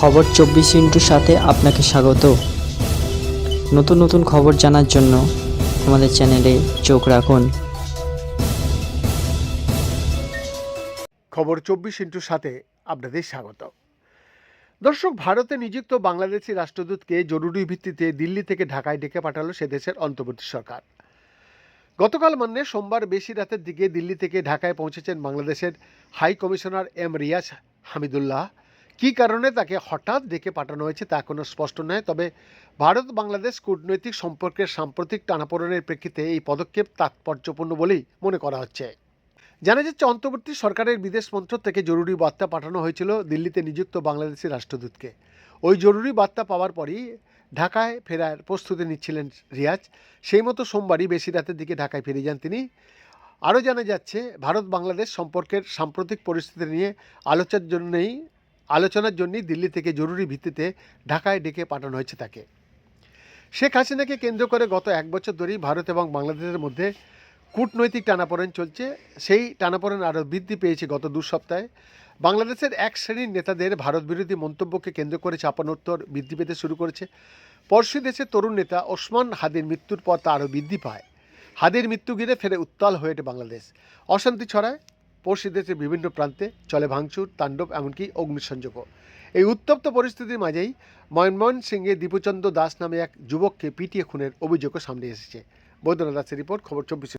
খবর চব্বিশ ইন্টুর সাথে আপনাকে স্বাগত। নতুন নতুন খবর জানার জন্য আমাদের চ্যানেলে চোখ রাখুন। খবর চব্বিশ ইন্টুর সাথে আপনাদের স্বাগত। দর্শক, ভারতে নিযুক্ত বাংলাদেশি রাষ্ট্রদূতকে জরুরি ভিত্তিতে দিল্লি থেকে ঢাকায় ডেকে পাঠালো সে দেশের অন্তর্বর্তী সরকার। গতকাল মানে সোমবার বেশি রাতের দিকে দিল্লি থেকে ঢাকায় পৌঁছেছেন বাংলাদেশের high commissioner M Riaz Hamidullah. কী কারণে তাকে হঠাৎ ডেকে পাঠানো হয়েছে তা কোনো স্পষ্ট নয়, তবে ভারত বাংলাদেশ কূটনৈতিক সম্পর্কের সাম্প্রতিক টানাপোড়েনের প্রেক্ষিতে এই পদক্ষেপ তাৎপর্যপূর্ণ বলেই মনে করা হচ্ছে। জানা যাচ্ছে, অন্তর্বর্তী সরকারের বিদেশ মন্ত্রক থেকে জরুরি বার্তা পাঠানো হয়েছিল দিল্লিতে নিযুক্ত বাংলাদেশি রাষ্ট্রদূতকে। ওই জরুরি বার্তা পাওয়ার পরই ঢাকায় ফেরার প্রস্তুতি নিচ্ছিলেন রিয়াজ। সেই মতো সোমবারই বেশি রাতের দিকে ঢাকায় ফিরে যান তিনি। আরও জানা যাচ্ছে ভারত বাংলাদেশ সম্পর্কের সাম্প্রতিক পরিস্থিতি নিয়ে আলোচনার জন্যই আলোচনার জন্যই দিল্লি থেকে জরুরি ভিত্তিতে ঢাকায় ডেকে পাঠানো হয়েছে তাকে। শেখ হাসিনাকে কেন্দ্র করে গত এক বছর ধরেই ভারত এবং বাংলাদেশের মধ্যে কূটনৈতিক টানাপোড়েন চলছে। সেই টানাপোড়েন আরও বৃদ্ধি পেয়েছে গত দু সপ্তাহে। বাংলাদেশের এক শ্রেণির নেতাদের ভারত বিরোধী মন্তব্যকে কেন্দ্র করে চাপানোত্তর বৃদ্ধি পেতে শুরু করেছে। পড়শি দেশের তরুণ নেতা ওসমান হাদির মৃত্যুর পর তা আরও বৃদ্ধি পায়। হাদির মৃত্যু ঘিরে ফেরে উত্তাল হয়ে ওঠে বাংলাদেশ। অশান্তি ছড়ায়। পড়শি দেশের বিভিন্ন প্রান্তে চলে ভাঙচুর, তাণ্ডব, এমনকি অগ্নিসংযোগও এই উত্তপ্ত পরিস্থিতির মাঝেই ময়নময়ন সিংয়ে দীপুচন্দ্র দাস নামে এক যুবককে পিটিয়ে খুনের অভিযোগও সামনে এসেছে। বৈদ্যনাথ দাসের রিপোর্ট, খবর চব্বিশ